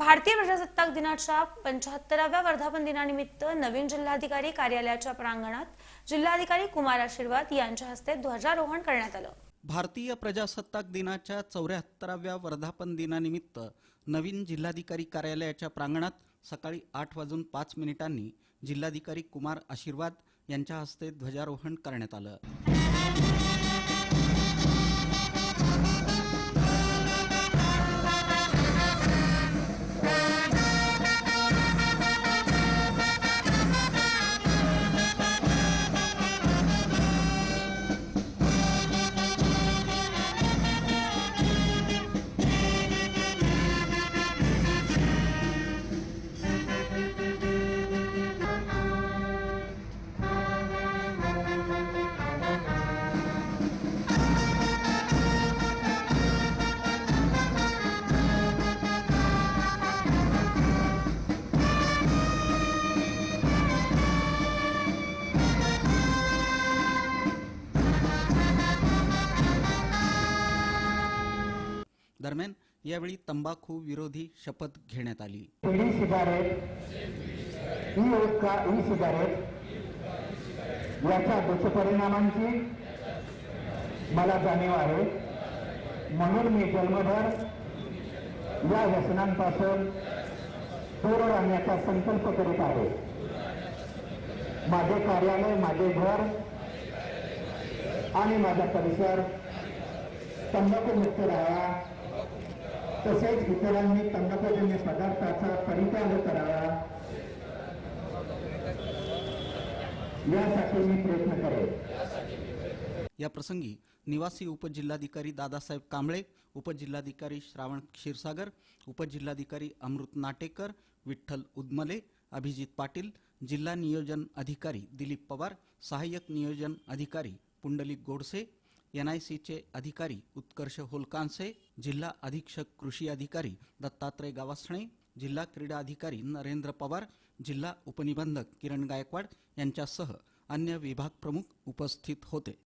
भारतीय प्रजासत्ताक दिनाच्या पंचाहत्तराव्या वर्धापन दिनानिमित्त नवीन जिल्हाधिकारी कार्यालयाच्या प्रांगणात जिल्हाधिकारी कुमार आशीर्वाद यांच्या हस्ते ध्वजारोहण करण्यात आलं. भारतीय प्रजासत्ताक दिनाच्या चौऱ्याहत्तराव्या वर्धापन दिनानिमित्त नवीन जिल्हाधिकारी कार्यालयाच्या प्रांगणात सकाळी आठ वाजून पाच मिनिटांनी जिल्हाधिकारी कुमार आशीर्वाद यांच्या हस्ते ध्वजारोहण करण्यात आलं. दरम्यान यावेळी तंबाखू विरोधी शपथ घेण्यात आली. पिढी cigarette e vodka e cigarette याच्या दुष्परिणामांची मला जाणीव आहे. म्हणून मी जन्मभर या व्यसनांपासून दूर राहण्याचा संकल्प करीत आहे. माझे कार्यालय माझे घर आणि माझा परिसर तंबाखू मुक्त राहावा तसेच इतरांनी तंबाखूजन्य पदार्थाचा परित्याग करावा. यासाठी मी प्रयत्न करेन. या प्रसंगी निवासी उपजिल्हाधिकारी दादासाहेब कांबळे उपजिल्हाधिकारी श्रावण क्षीरसागर उपजिल्हाधिकारी अमृत नाटेकर विठ्ठल उदमले अभिजित पाटील जिल्हा नियोजन अधिकारी दिलीप पवार सहाय्यक नियोजन अधिकारी पुंडलिक गोडसे एनआयसीचे अधिकारी उत्कर्ष होलकांसे जिल्हा अधीक्षक कृषी अधिकारी दत्तात्रय गावासणे जिल्हा क्रीडा अधिकारी नरेंद्र पवार जिल्हा उपनिबंधक किरण गायकवाड यांच्यासह अन्य विभाग प्रमुख उपस्थित होते.